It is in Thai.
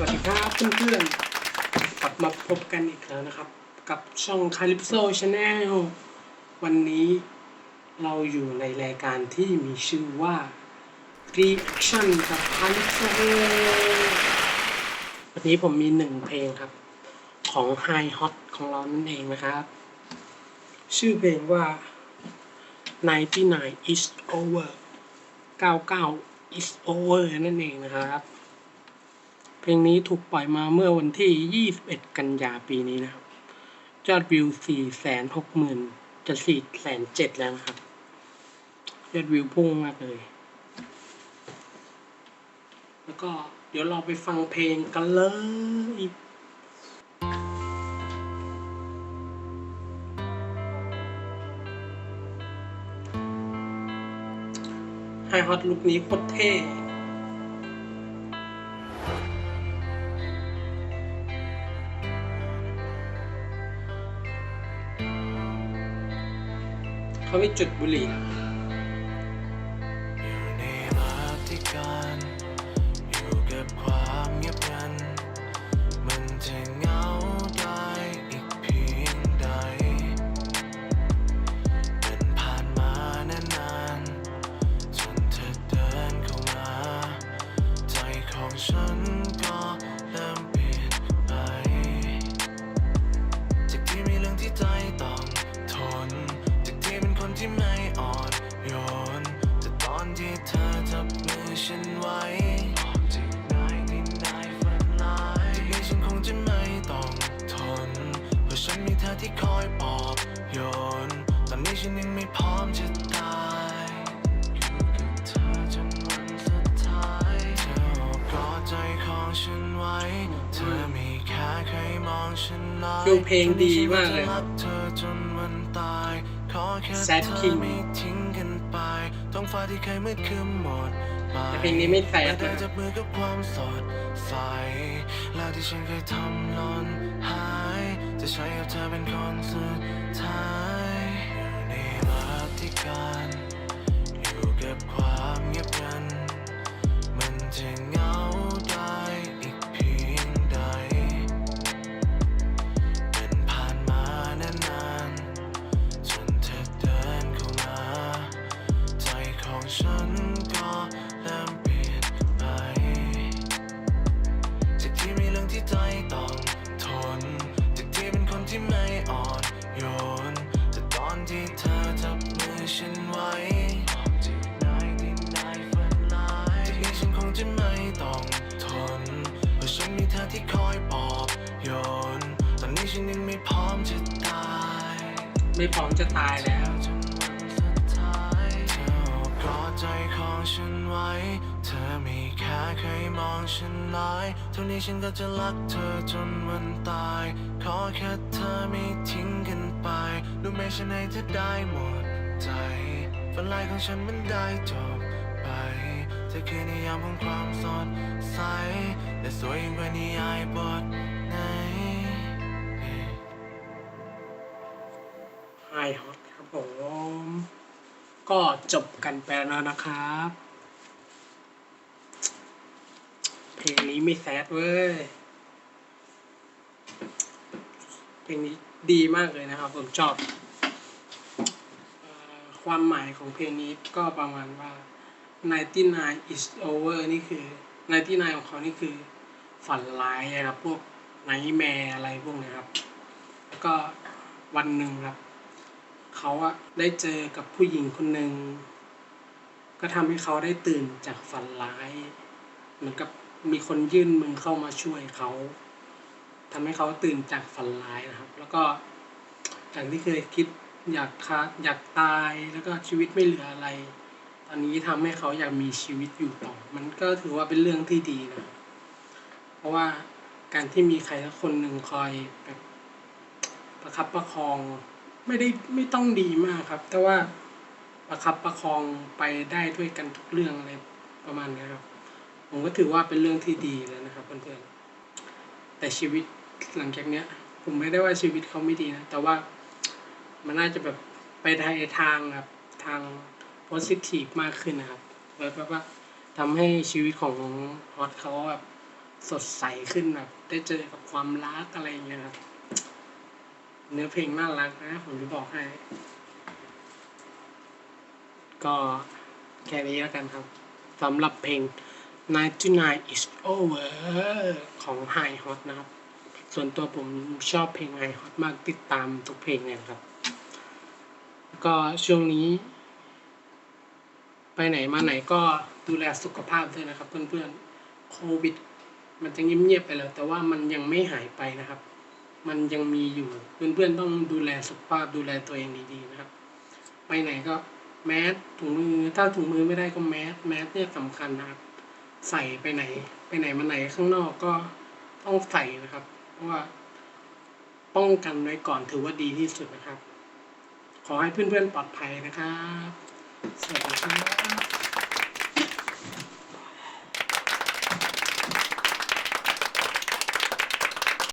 สวัสดีครับเพื่อนๆกลับมาพบกันอีกแล้วนะครับ กับช่อง Calypso Channel วันนี้เราอยู่ในรายการที่มีชื่อว่า Reaction กับ Calypso วันนี้ผมมีหนึ่งเพลงครับ ของ High Hot ของเรานั่นเองนะครับ ชื่อเพลงว่า 99 is over 99 is over นั่นเองนะครับ ลงนี้ถูกปล่อยมาเมื่อวันที่ 21 กันยาปีนี้นะครับ ยอดวิว 460,000 จะ407,000 แล้วนะครับ ยอดวิวพุ่งมากเลย แล้วก็เดี๋ยวเราไปฟังเพลงกันเลยไฮฮอตลุคนี้โคตรเท่ เขา ฉันไว้ออกจากนายที่นายฝันร้ายจากนี้ฉันคงจะไม่ต้องทน เพราะฉันมีเธอที่คอยปลอบโยน ตอนนี้ฉันยังไม่พร้อมจะตายอยู่กับเธอจนวันสุดท้ายเธอโอบกอดใจของฉันไว้ เธอมีแค่เคยมองฉันน้อยดูเพลงดีมากเลยรักเธอจนวันตายขอแค่ Sad เธอ King ไม่ทิ้งกันไปท้องฟ้าที่เคยมืดครึ้มหมดไป แต่เพลงนี้ไม่แสบและเธอนะจับมือกับความสดใสแล้วที่ฉันเคยทำหล่นหาย จะใช้กับเธอเป็นคนสุดท้ายอยู่ในมาที่การ ที่คอยปลอบโยน ตอนนี้ฉันยังไม่พร้อมจะตายไม่พร้อมจะตายแล้ว จนวันสุดท้ายเธอโอบกอดใจของฉันไว้ เธอมีแค่เคยมองฉันน้อยเท่านี้ฉันก็จะรักเธอจนวันตาย ขอแค่เธอไม่ทิ้งกันไป รู้ไหมฉันให้เธอได้หมดใจฝันลายของฉันมันได้จบไปเธ อคือนิยามของความสดใสและสวยยิ่งกว่านิยายบทไหน ไฮฮอตครับผม ก็จบกันไปแล้วนะครับ เพลงนี้ไม่แซดเว้ย เพลงนี้ดีมากเลยนะครับผมชอบเอ่อความหมายของเพลงนี้ก็ประมาณว่า 99 is over นี่คือ 99 ของเขานี่คือ ฝันร้ายนะครับ พวกไนท์แมร์อะไรพวกนี้ครับ แล้วก็วันหนึ่งครับ เขาอะได้เจอกับผู้หญิงคนหนึ่ง ก็ทำให้เขาได้ตื่นจากฝันร้าย เหมือนกับมีคนยื่นมือเข้ามาช่วยเขาทำให้เขาตื่นจากฝันร้ายนะครับ แล้วก็จากที่เคยคิดอยากคาอยากตายแล้วก็ชีวิตไม่เหลืออะไร อนนี้ทำให้เขาอยากมีชีวิตอยู่ต่อ มันก็ถือว่าเป็นเรื่องที่ดีนะ เพราะว่าการที่มีใครสักคนหนึ่งคอยแบบประคับประคองไม่ได้ไม่ต้องดีมากครับ แต่ว่าประคับประคองไปได้ด้วยกันทุกเรื่องอะไรประมาณนี้ครับ ผมก็ถือว่าเป็นเรื่องที่ดีแล้วนะครับเพื่อนๆแต่ชีวิตหลังจากเนี้ย ผมไม่ได้ว่าชีวิตเขาไม่ดีนะ แต่ว่ามันน่าจะแบบไปทางทางแบบทาง โพสิทีฟมากขึ้นนะครับแบบว่าทำให้ชีวิตของฮอตเขาแบบสดใสขึ้นแบบได้เจอกับความรักอะไรอย่างเงี้ยครับ เนื้อเพลงน่ารักนะ ผมจะบอกให้ ก็แค่นี้แล้วกันครับสำหรับเพลง99 is over ของ High Hot นะครับ ส่วนตัวผมชอบเพลง High Hot มากติดตามทุกเพลงเลยครับ ก็ช่วงนี้ ไปไหนมาไหนก็ดูแลสุขภาพด้วยนะครับ เพื่อนๆ โควิด มันจะเงียบๆไปแล้ว แต่ว่ามันยังไม่หายไปนะครับ มันยังมีอยู่เพื่อนๆต้องดูแลสุขภาพดูแลตัวเองดีๆนะครับ ไปไหนก็แมสถุงมือถ้าถุงมือไม่ได้ก็แมสแมสเนี่ยสำคัญนะครับ ใส่ไปไหน ไปไหนมาไหนข้างนอกก็ต้องใส่นะครับ เพราะว่าป้องกันไว้ก่อนถือว่าดีที่สุดนะครับ ขอให้เพื่อนๆปลอดภัยนะครับ 谢谢 so.